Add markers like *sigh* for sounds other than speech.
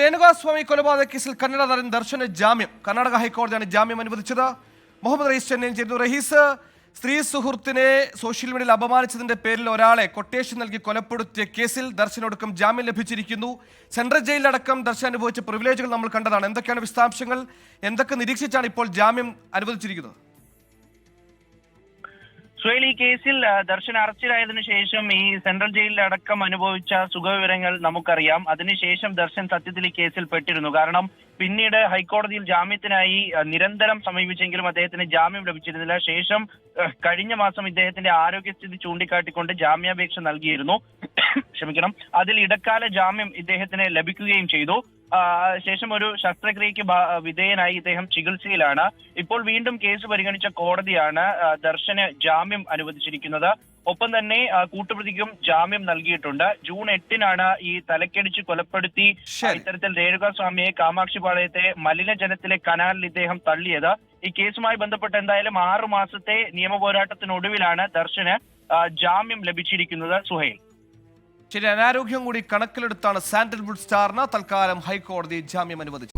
രേണുകാസ്വാമി കൊലപാതക കേസിൽ കന്നഡ നടൻ ദർശന ജാമ്യം. കർണാടക ഹൈക്കോടതിയാണ് ജാമ്യം അനുവദിച്ചത്. മുഹമ്മദ് റഹീസ് ചെന്നൈയിൽ ചേരുന്നു. റഹീസ് സ്ത്രീ സുഹൃത്തിനെ സോഷ്യൽ മീഡിയയിൽ അപമാനിച്ചതിന്റെ പേരിൽ ഒരാളെ കൊട്ടേഷൻ നൽകി കൊലപ്പെടുത്തിയ കേസിൽ ദർശനൊടുക്കം ജാമ്യം ലഭിച്ചിരിക്കുന്നു. സെൻട്രൽ ജയിലിലടക്കം ദർശൻ അനുഭവിച്ച പ്രിവിലേജുകൾ നമ്മൾ കണ്ടതാണ്. എന്തൊക്കെയാണ് വിശദാംശങ്ങൾ? എന്തൊക്കെ നിരീക്ഷിച്ചാണ് ഇപ്പോൾ ജാമ്യം അനുവദിച്ചിരിക്കുന്നത്? സുഹേൽ ഈ കേസിൽ ദർശൻ അറസ്റ്റിലായതിനു ശേഷം ഈ സെൻട്രൽ ജയിലിൽ അടക്കം അനുഭവിച്ച സുഖവിവരങ്ങൾ നമുക്കറിയാം. അതിനുശേഷം ദർശൻ സത്യത്തിൽ ഈ കേസിൽ പെട്ടിരുന്നു. കാരണം പിന്നീട് ഹൈക്കോടതിയിൽ ജാമ്യത്തിനായി നിരന്തരം സമീപിച്ചെങ്കിലും അദ്ദേഹത്തിന് ജാമ്യം ലഭിച്ചിരുന്നില്ല. ശേഷം കഴിഞ്ഞ മാസം ഇദ്ദേഹത്തിന്റെ ആരോഗ്യസ്ഥിതി ചൂണ്ടിക്കാട്ടിക്കൊണ്ട് ജാമ്യാപേക്ഷ നൽകിയിരുന്നു. *coughs* ക്ഷമിക്കണം. അതിൽ ഇടക്കാല ജാമ്യം ഇദ്ദേഹത്തിന് ലഭിക്കുകയും ചെയ്തു. ശേഷം ഒരു ശസ്ത്രക്രിയക്ക് വിധേയനായി ഇദ്ദേഹം ചികിത്സയിലാണ്. ഇപ്പോൾ വീണ്ടും കേസ് പരിഗണിച്ച കോടതിയാണ് ദർശന് ജാമ്യം അനുവദിച്ചിരിക്കുന്നത്. ഒപ്പം തന്നെ കൂട്ടുപ്രതിക്കും ജാമ്യം നൽകിയിട്ടുണ്ട്. ജൂൺ എട്ടിനാണ് ഈ തലക്കടിച്ച് കൊലപ്പെടുത്തി. ഇത്തരത്തിൽ രേണുകാസ്വാമിയെ കാമാക്ഷിപാളയത്തെ മലിനജലത്തിലെ കനാലിൽ ഇദ്ദേഹം തള്ളിയത്. ഈ കേസുമായി ബന്ധപ്പെട്ട് എന്തായാലും ആറു മാസത്തെ നിയമ പോരാട്ടത്തിനൊടുവിലാണ് ദർശന് ജാമ്യം ലഭിച്ചിരിക്കുന്നത് സുഹൈൽ. ശരി അനാരോഗ്യം കൂടി കണക്കിലെടുത്താണ് സാൻഡൽവുഡ് സ്റ്റാറിന് തൽക്കാലം ഹൈക്കോടതി ജാമ്യം അനുവദിച്ചത്.